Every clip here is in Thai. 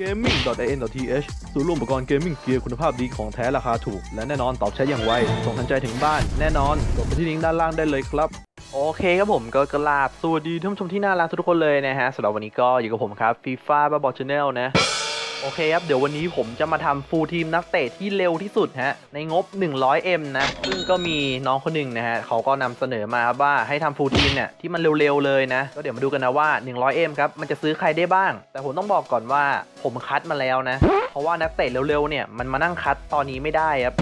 gaming.in.th ศูนย์รวมอุปกรณ์เกมมิ่งเกียร์คุณภาพดีของแท้ราคาถูก และแน่นอนตอบใช้อย่างไว ส่งทันใจถึงบ้านแน่นอนกดไปที่ลิงก์ด้านล่างได้เลยครับ โอเคครับผมก็กราบสวัสดีท่านผู้ชมที่น่ารักทุกคนเลยนะฮะสำหรับวันนี้ก็อยู่กับผมครับฟีฟ่าบ้าบอชแนลนะ โอเคครับ เดี๋ยววันนี้ผมจะมาทำฟูลทีมนักเตะที่เร็วที่สุดฮะ ในงบ 100M นะ ซึ่งก็มีน้องคนหนึ่งนะฮะ เขาก็นำเสนอมาว่าให้ทำฟูลทีมเนี่ยที่มันเร็วๆเลยนะ ก็เดี๋ยวมาดูกันนะว่า 100M ครับ มันจะซื้อใครได้บ้าง แต่ผมต้องบอกก่อนว่าผมคัดมาแล้วนะ เพราะว่านักเตะเร็วๆเนี่ยมันมานั่งคัดตอนนี้ไม่ได้ครับ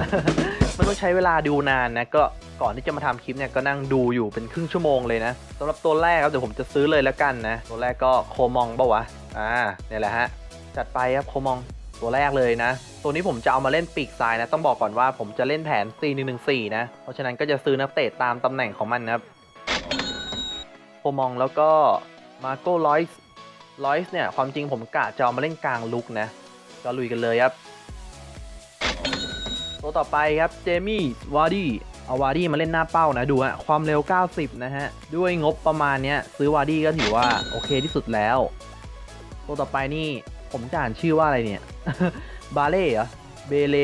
มันต้องใช้เวลาดูนานนะ ก็ก่อนที่จะมาทำคลิปเนี่ยก็นั่งดูอยู่เป็นครึ่งชั่วโมงเลยนะสำหรับตัวแรกครับเดี๋ยวผมจะซื้อเลยแล้วกันนะ ตัวแรกก็โคมองปะวะ อ่าเนี่ยแหละฮะ จัดไปครับโคมองตัวแรกเลยนะ ตัวนี้ผมจะเอามาเล่นปีกซ้ายนะ ต้องบอกก่อนว่าผมจะเล่นแผน4-1-1-4 นะ เพราะฉะนั้นก็จะซื้อนักเตะตามตำแหน่งของมันนะครับโคมองแล้วก็มาโก้ลอยส์ลอยส์เนี่ย ความจริงผมกะจะเอามาเล่นกลางลุกนะ ก็ลุยกันเลยครับ ตัวต่อไปครับเจมี่วาร์ดี้เอาวาร์ดี้มาเล่นหน้าเป้านะ ดูฮะความเร็ว 90 นะฮะ ด้วยงบประมาณเนี้ยซื้อวาร์ดี้ก็ถือว่าโอเคที่สุดแล้ว ตัวต่อไปนี่ ผมจะอ่านชื่อว่าอะไรเนี่ย บาเล่เหรอ เบเล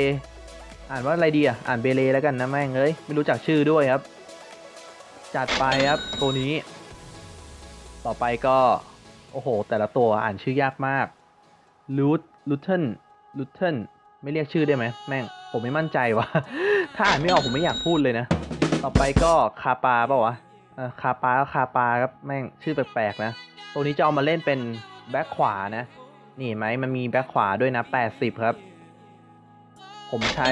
อ่านว่าอะไรดีอะ อ่านเบเลแล้วกันนะแม่งเอ้ย ไม่รู้จักชื่อด้วยครับ จัดไปครับตัวนี้ ต่อไปก็ โอ้โห แต่ละตัวอ่านชื่อยากมากลูทลูเทนลูเทนไม่เรียกชื่อได้ไหมแม่ง ผมไม่มั่นใจว่ะถ้าอ่านไม่ออกผมไม่อยากพูดเลยนะ ต่อไปก็คาปาเปล่าวะคาปาก็คาปาครับแม่งชื่อแปลกๆนะ ตัวนี้จะเอามาเล่นเป็นแบ็คขวานะ นี่ไหมมันมีแบ็คขวาด้วยนะ 80 ครับ ผมใช้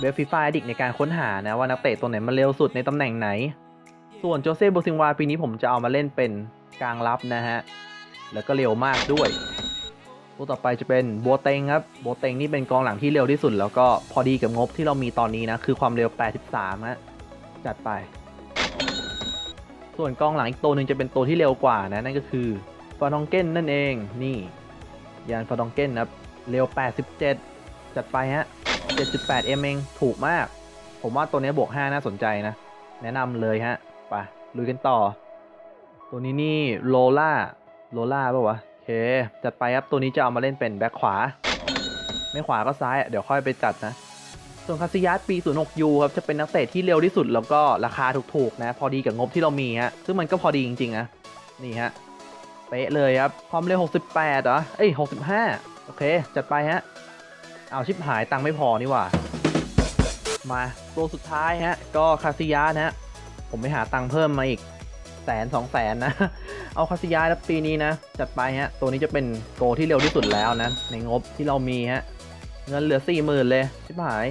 เว็บฟีฟ่าดิกในการค้นหานะว่านักเตะตัวไหนมันเร็วสุดในตำแหน่งไหน ส่วนโจเซ่โบซิงวาปีนี้ผมจะเอามาเล่นเป็นกลางรับนะฮะ แล้วก็เร็วมากด้วย ตัวต่อไปจะเป็นโบเตงครับ โบเตงนี่เป็นกองหลังที่เร็วที่สุด แล้วก็พอดีกับงบที่เรามีตอนนี้นะ คือความเร็ว 83ฮะจัดไป ส่วนกองหลังอีกตัวหนึ่งจะเป็นตัวที่เร็วกว่านะนั่นก็คือฟาดองเก้นนั่นเองนี่ ยานฟาดองเก้นนะครับ เร็ว 87 จัดไปฮะ 7.8 m เองถูกมาก ผมว่าตัวนี้บวก 5 น่าสนใจนะ แนะนำเลยฮะ ไปลุยกันต่อ ตัวนี้นี่โลล่าโลล่าป่าวะ โอเค จัดไปครับ ตัวนี้จะเอามาเล่นเป็นแบ็คขวา ไม่ขวาก็ซ้าย เดี๋ยวค่อยไปจัดนะส่วนคาซิยัสปี 06U ครับจะเป็นนักเตะที่เร็วที่สุดแล้วก็ราคาถูกๆนะ พอดีกับงบที่เรามีฮะซึ่งมันก็พอดีจริงๆนะนี่ฮะ เป๊ะเลยครับ ความเร็ว 68เหรอ เอ้ย 65 โอเค จัดไปฮะ เอาชิปหายตังค์ไม่พอนี่ว่า มาตัวสุดท้ายฮะ ก็คาซิยานะฮะ ผมไปหาตังค์เพิ่มมาอีกแสนสองแสนนะ เอาคาซิยาแล้วปีนี้นะ จัดไปฮะ ตัวนี้จะเป็นโกที่เร็วที่สุดแล้วนะ ในงบที่เรามีฮะ เงินเหลือ4 0,000เลยชิบหาย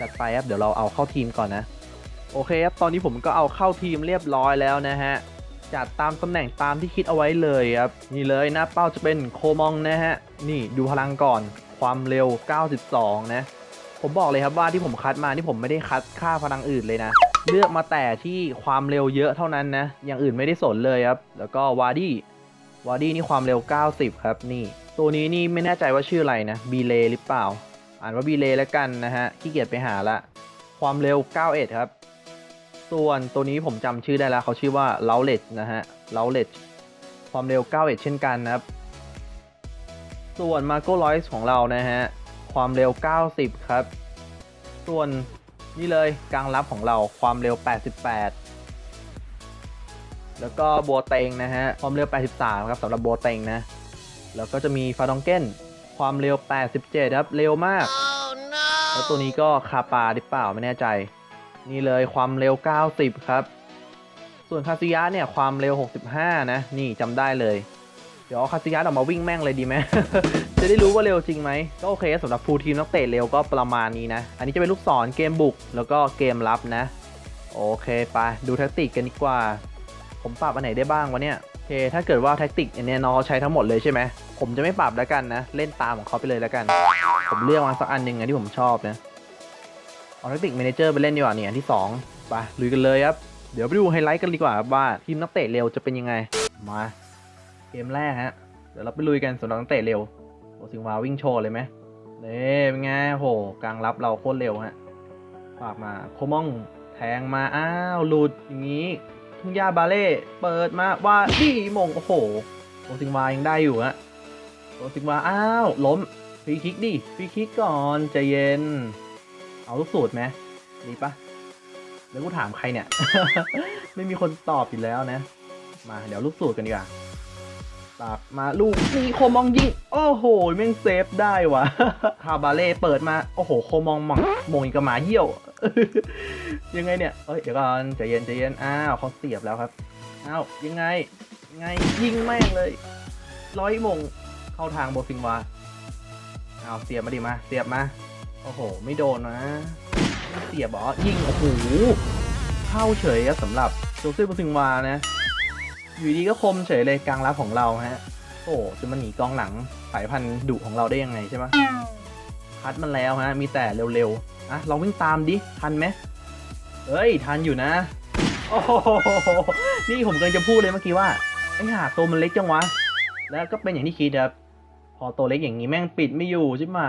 จัดไปครับ เดี๋ยวเราเอาเข้าทีมก่อนนะ โอเคครับ ตอนนี้ผมก็เอาเข้าทีมเรียบร้อยแล้วนะฮะ จัดตามตำแหน่งตามที่คิดเอาไว้เลยครับ นี่เลยหนะเป้าจะเป็นโคมองนะฮะ นี่ดูพลังก่อนความเร็ว 92 นะ ผมบอกเลยครับว่าที่ผมคัดมาที่ผมไม่ได้คัดค่าพลังอื่นเลยนะ เลือกมาแต่ที่ความเร็วเยอะเท่านั้นนะ อย่างอื่นไม่ได้สนเลยครับ แล้วก็วาร์ดี้วาร์ดี้นี่ความเร็ว 90 ครับนี่ ตัวนี้นี่ไม่แน่ใจว่าชื่ออะไรนะบีเลหรือเปล่า อ่านว่าบีเลแล้วกันนะฮะขี้เกียจไปหาละ ความเร็ว 91 ครับ ส่วนตัวนี้ผมจำชื่อได้แล้วเขาชื่อว่าเลาเลตนะฮะเลาเลตความเร็ว91เช่นกันนะครับ ส่วนมาโก้ลอยส์ของเรานะฮะ ความเร็ว 90 ครับ ส่วนนี่เลยกลางรับของเราความเร็ว 88 แล้วก็โบเตงนะฮะ ความเร็ว 83 ครับสำหรับโบเตงนะ แล้วก็จะมีฟาดองเก้นความเร็ว 87 ครับ เร็วมากแล้วตัวนี้ก็คาปาหรือเปล่าไม่แน่ใจ นี่เลยความเร็ว 90 ครับ ส่วนคาซิยะเนี่ยความเร็ว 65 นะ นี่จำได้เลย เดี๋ยวเอาคาซิยะออกมาวิ่งแม่งเลยดีไหม จะได้รู้ว่าเร็วจริงไหม ก็โอเคสำหรับฟูลทีมนักเตะเร็วก็ประมาณนี้นะ อันนี้จะเป็นลูกศรเกมบุก แล้วก็เกมรับนะ โอเคไปดูแท็กติกกันดีกว่า ผมปรับอันไหนได้บ้างวะเนี่ยโอเคถ้าเกิดว่าแท็กติกเนี่ยน้องเขาใช้ทั้งหมดเลยใช่ไหมผมจะไม่ปรับแล้วกันนะ เล่นตามของเขาไปเลยแล้วกัน ผมเลือกมาสักอันหนึ่งนะที่ผมชอบนะ เอาแท็กติกแมเนเจอร์ไปเล่นดีกว่าเนี่ยอันที่2ไปลุยกันเลยครับ เดี๋ยวไปดูไฮไลท์กันดีกว่าบว่าทีมนักเตะเร็วจะเป็นยังไง มา เกมแรกฮะ เดี๋ยวเราไปลุยกันสำหรับนักเตะเร็วโอซิงวาวิ่งโชว์เลยไหมเนี่เป็นไงโหกลางรับเราโคตรเร็วฮะฝากมาโคมองแทงมาอ้าวหลุดอย่างนี้ทุ่งหญ้าบาเล่เปิดมาว่าดีมงโอ้โหโอซิงวายังได้อยู่ฮะโรซิงวาอ้าวล้มฟรีคิกดิฟรีคิกก่อนใจเย็น เอาลูกสูตรไหมดีปะแล้วกูถามใครเนี่ย ไม่มีคนตอบอยู่แล้วนะ มาเดี๋ยวลูกสูตรกันดีกว่าตักมาลูกนี่โคมองยิง โอ้โหแม่งเซฟได้วะคาบาเล่เปิดมา โอ้โห โคมองหมองมงอีกกับหมาเยี่ยว ยังไงเนี่ย เอ้ย เดี๋ยวก่อนใจเย็นใจเย็น อ้าวเขาเสียบแล้วครับ อ้าว ยังไง ยังไง ยิงแม่งเลย ร้อยมง เข้าทางโบซิงวา อ้าว เสียบมาดิมา เสียบมา โอ้โห ไม่โดนนะเสียบเหรอยิง โอ้โห เข้าเฉยอะสำหรับโจเซ่โบซิงวานะ อยู่ดีก็คมเฉยเลยกลางรับของเราฮะ โอ้จะมาหนีกองหลังสายพันธุ์ดุของเราได้ยังไงใช่ไหมคัดมันแล้วฮะ มีแต่เร็วๆ อะลองวิ่งตามดิ ทันไหมเอ้ย ทันอยู่นะ โอ้โห นี่ผมกำลังจะพูดเลยเมื่อกี้ว่า ไอ้ห่าตัวมันเล็กจังวะ แล้วก็เป็นอย่างที่คิดครับ พอตัวเล็กอย่างนี้แม่งปิดไม่อยู่ใช่ไหม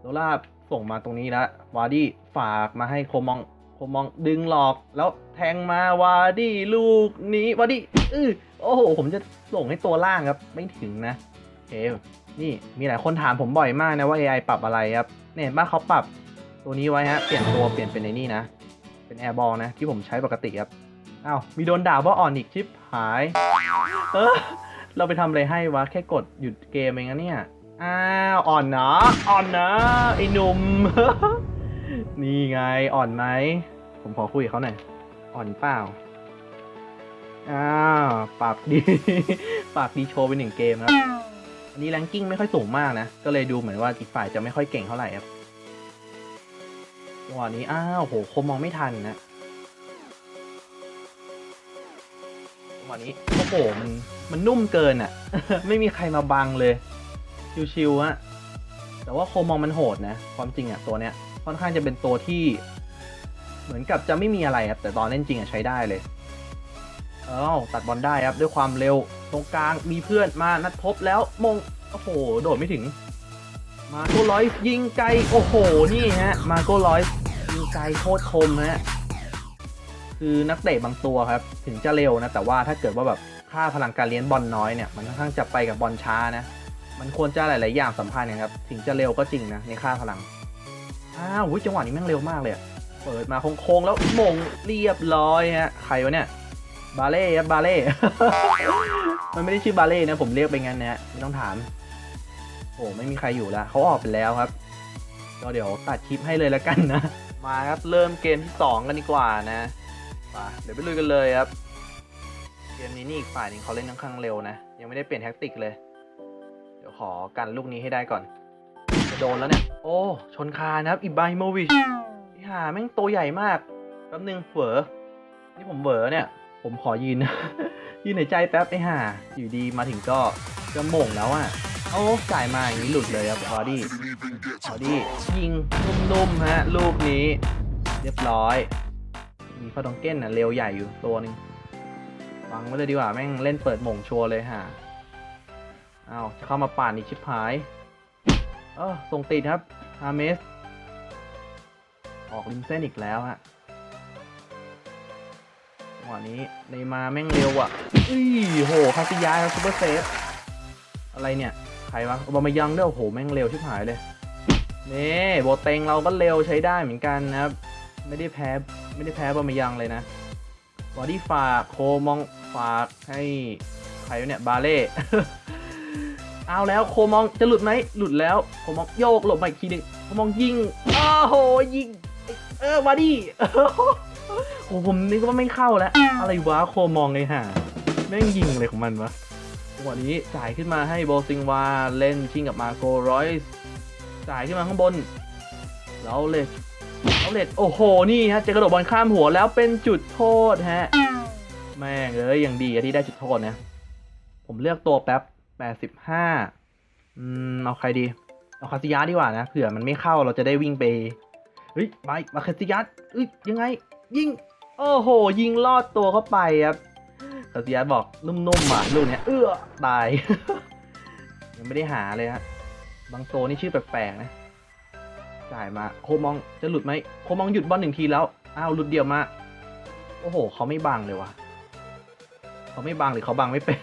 โดลาบ ส่งมาตรงนี้แล้ววาดี้ฝากมาให้โคมองโคมองดึงหลอกแล้วแทงมาวาดี้ลูกนี้วาดี้อือโอ้โหผมจะส่งให้ตัวล่างครับ ไม่ถึงนะโอเคนี่มีหลายคนถามผมบ่อยมากนะว่า AI ปรับอะไรครับเนี่ยเห็นป่ะเขาปรับตัวนี้ไว้ฮะเปลี่ยนตัวเปลี่ยนเป็นในนี่นะ เป็นแอร์บอลนะที่ผมใช้ปกติครับอ้าวมีโดนด่าว่าอ่อนอีกชิปหาย เออเราไปทำอะไรให้วะแค่กดหยุดเกมเองนะเนี่ย อ้าวอ่อนเนาะอ่อนนะไอ้หนุ่ม นี่ไงอ่อนไหม ผมขอคุยกับเขาหน่อย อ่อนเปล่า อ้าวปากดี ปากดีโชว์ไปหนึ่งเกมครับอันนี้แรงกิ้งไม่ค่อยสูงมากนะ ก็เลยดูเหมือนว่าอีกฝ่ายจะไม่ค่อยเก่งเท่าไหร่ครับจังหวะนี้ อ้าวโหคมมองไม่ทันนะจังหวะนี้ โอ้โห มัน มันนุ่มเกินอะ ไม่มีใครมาบังเลย ชิวๆอะแต่ว่าโคมองมันโหดนะ ความจริงอะตัวเนี้ยค่อนข้างจะเป็นตัวที่ เหมือนกับจะไม่มีอะไรครับแต่ตอนเล่นจริงอะใช้ได้เลยเอ้าตัดบอลได้ครับด้วยความเร็วตรงกลางมีเพื่อนมานัดพบแล้วมงโอ้โห โดดไม่ถึง มาโก้ร้อยยิงไกลโอ้โหนี่ฮะ มาโก้ร้อยยิงไกลโคตรคมฮะคือนักเตะบางตัวครับ ถึงจะเร็วนะ แต่ว่าถ้าเกิดว่าแบบค่าพลังการเลี้ยงบอลน้อยเนี่ย มันค่อนข้างจะไปกับบอลช้านะ มันควรจะหลาย ๆ อย่างสัมพันธ์กันครับ ถึงจะเร็วก็จริงนะในค่าพลัง อ้าวจังหวะนี้แม่งเร็วมากเลยเปิดมาโค้ง ๆ แล้วมงเรียบร้อยฮะ ใครวะเนี่ย บาเล่ครับบาเล่ มันไม่ได้ชื่อบาเล่นะ ผมเรียกไปงั้นนะฮะไม่ต้องถาม โอ้ไม่มีใครอยู่ล้วเขาออกไปแล้วครับ ก็เดี๋ยวตัดคลิปให้เลยแล้วกันนะ มาครับเริ่มเกมที่ 2 กันดีกว่านะมาเดี๋ยวไปลุยกันเลยครับ เกมนี้นี่อีกฝ่ายนึงเขาเล่นค่อนข้างเร็วนะ ยังไม่ได้เปลี่ยนแท็กติกเลย ดี๋ยวขอกันลูกนี้ให้ได้ก่อน จะโดนแล้วเนี่ย โอ้ ชนคานนะครับ อิบาฮิโมวิชพี่หาแม่งตัวใหญ่มาก แป๊บนึงเหวอนี่ผมเหวอเนี่ย ผมขอยืน ยืนในใจแป๊บไอ้ห่า อยู่ดีมาถึงก็จะโหม่งแล้วอะโอ้จ่ายมาอย่างนี้หลุดเลยครับบอดี้บอดี้ยิงนุ่มๆฮะ ลูกนี้ เรียบร้อย มีฟาดองเก้นน่ะเร็วใหญ่อยู่ตัวหนึงฟังไว้เลยดีกว่าแม่งเล่นเปิดหม่งชัวร์เลยฮะ อ้าวจะเข้ามาป่านอีกชิบหาย เออส่งติดครับฮาเมส ออกริมเส้นอีกแล้วฮะจังหวะนี้ในมาแม่งเร็วอะอุ้ยโหคาซิยาครับซูเปอร์เซฟ อะไรเนี่ย ใครวะโอบามายังด้วยโอ้โห แม่งเร็วชิบหายเลยนี่โบเตงเราก็เร็วใช้ได้เหมือนกันนะครับ ไม่ได้แพ้ไม่ได้แพ้โอบามายังเลยนะบอดี้ฝากโคมองฝากให้ใครเนี่ย บาเล่ เอาแล้วโคมองจะหลุดไหมหลุดแล้วโคมองโยกหลบมาอีกทีหนึ่งโคมองยิงโอ้โหยิงเออวาดี้โอ้ผมนึกว่าไม่เข้าแล้ว อะไรวะโคมองไงฮะแม่งยิงอะไรของมันวะจังหวะนี้จ่ายขึ้นมาให้โบซิงวาเล่นชิงกับมาโกรอยส์จ่ายขึ้นมาข้างบนแล้วเลดแล้วเลดโอ้โห นี่ฮะจะกระโดดบอลข้ามหัวแล้วเป็นจุดโทษฮะ แม่งเอ้ยยังดีที่ได้จุดโทษนะ ผมเลือกตัวแป๊บ 85อืมเอาใครดี เอาคาซิยาดีกว่านะเผื่อมันไม่เข้าเราจะได้วิ่งไปเฮ้ยไปมาคาซิยาเอ้ยยังไง ยิงโอ้โห ยิงลอดตัวเข้าไปครับคาซิยาบอกนุ่มๆอะลูกเนี้ยเอื้อตาย ยังไม่ได้หาเลยฮะบางตัวนี่ชื่อแปลกๆนะจ่ายมาโคมองจะหลุดไหมโคมองหยุดบอลหนึ่งทีแล้วอ้าวหลุดเดียวมาโอ้โหเขาไม่บังเลยวะเขาไม่บังหรือเขาบังไม่เป็น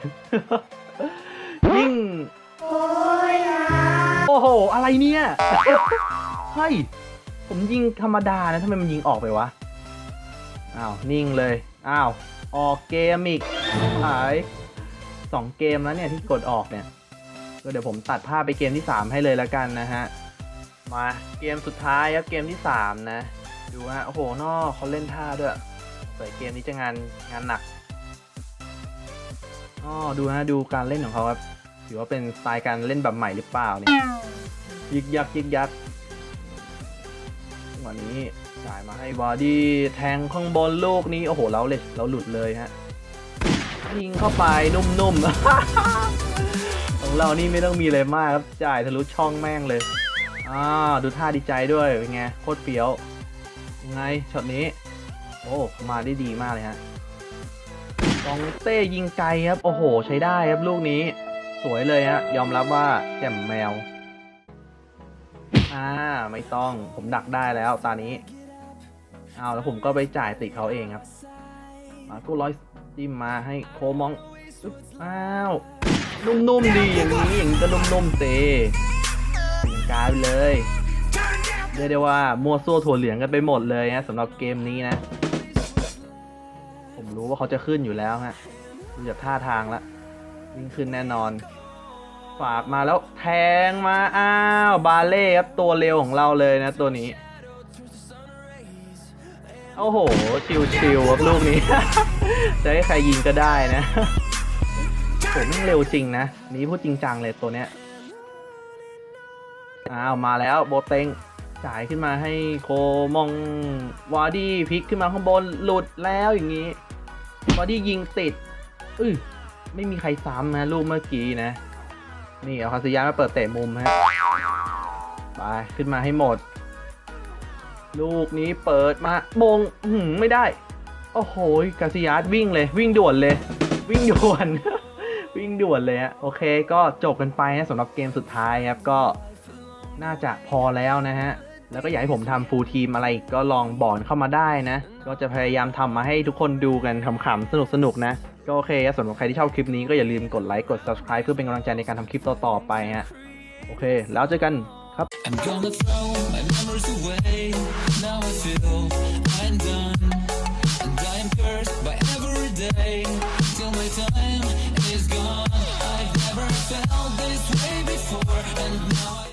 อ้โหอะไรเนี่ย เฮ้ย ผมยิงธรรมดานะทำไมมันยิงออกไปวะ อ้าว นิ่งเลย อ้าว ออกเกมอีกหายสองเกมแล้วเนี่ยที่กดออกเนี่ย ก็เดี๋ยวผมตัดภาพไปเกมที่ 3 ให้เลยแล้วกันนะฮะ มาเกมสุดท้ายครับเกมที่ 3 นะ ดูฮะ โอ้โหนอกเขาเล่นท่าด้วยใส่เกมนี้จะงานงานหนักอ๋อดูฮะ ดูการเล่นของเขาครับ ถือว่าเป็นสไตล์การเล่นแบบใหม่หรือเปล่าเนี่ยยิกยักยิกยักวันนี้จ่ายมาให้บอดี้แทงข้างบนลูกนี้ โอ้โห เราเลยเราหลุดเลยฮะยิงเข้าไปนุ่มๆ ของเรานี่ไม่ต้องมีอะไรมากครับจ่ายทะลุช่องแม่งเลยอ่าดูท่าดีใจด้วยเป็นไงโคตรเฟี้ยวไงช็อตนี้ โอ้มาได้ดีมากเลยฮะกองเต้ยิงไกลครับ โอ้โห ใช้ได้ครับลูกนี้ สวยเลยฮะ ยอมรับว่าแจ่มแมว อ่า ไม่ต้อง ผมดักได้แล้วตอนนี้ เอาแล้วผมก็ไปจ่ายติเขาเองครับ มากูร้อยจิ้มมาให้โคมองอ้าว นุ่มๆดีอย่างนี้อย่างนี้ก็นุ่มๆเตะยิงกายไปเลยเรียกได้ว่ามัวซั่วถั่วเหลืองกันไปหมดเลยนะสำหรับเกมนี้นะ ผมรู้ว่าเขาจะขึ้นอยู่แล้วฮะดูจากท่าทางแล้ว วิ่งขึ้นแน่นอน ฝากมาแล้วแทงมาอ้าวบาเล่ครับตัวเร็วของเราเลยนะตัวนี้ โอ้โห ชิวๆครับลูกนี้ จะให้ใครยิงก็ได้นะผมเร็วจริงนะ นี้พูดจริงจังเลยตัวเนี้ยอ้าวมาแล้วโบเต็งจ่ายขึ้นมาให้โคมองวาร์ดี้พลิกขึ้นมาข้างบนหลุดแล้วอย่างนี้วาร์ดี้ยิงติด อื้อ ไม่มีใครซ้ำนะลูกเมื่อกี้นะ นี่เอาคาซิยามาเปิดเตะมุมฮะไปขึ้นมาให้หมด ลูกนี้เปิดมามงหือไม่ได้ โอ้โหกาซิยาสวิ่งเลย วิ่งด่วนเลย วิ่งด่วน วิ่งด่วนเลยฮะโอเค ก็จบกันไปนะสำหรับเกมสุดท้ายครับก็น่าจะพอแล้วนะฮะ แล้วก็อยากให้ผมทำฟูลทีมอะไรอีกก็ลองบอกเข้ามาได้นะ ก็จะพยายามทำมาให้ทุกคนดูกันขำๆสนุกๆนะ ก็โอเคสำหรับใครที่ชอบคลิปนี้ก็อย่าลืมกดไลค์กด subscribe เพื่อเป็นกำลังใจในการทำคลิปต่อๆไปฮะโอเค แล้วเจอกันครับ I'm gonna throw my memories away Now I feel I'm done And I am cursed by every day Till my time is gone I've never felt this way before And now I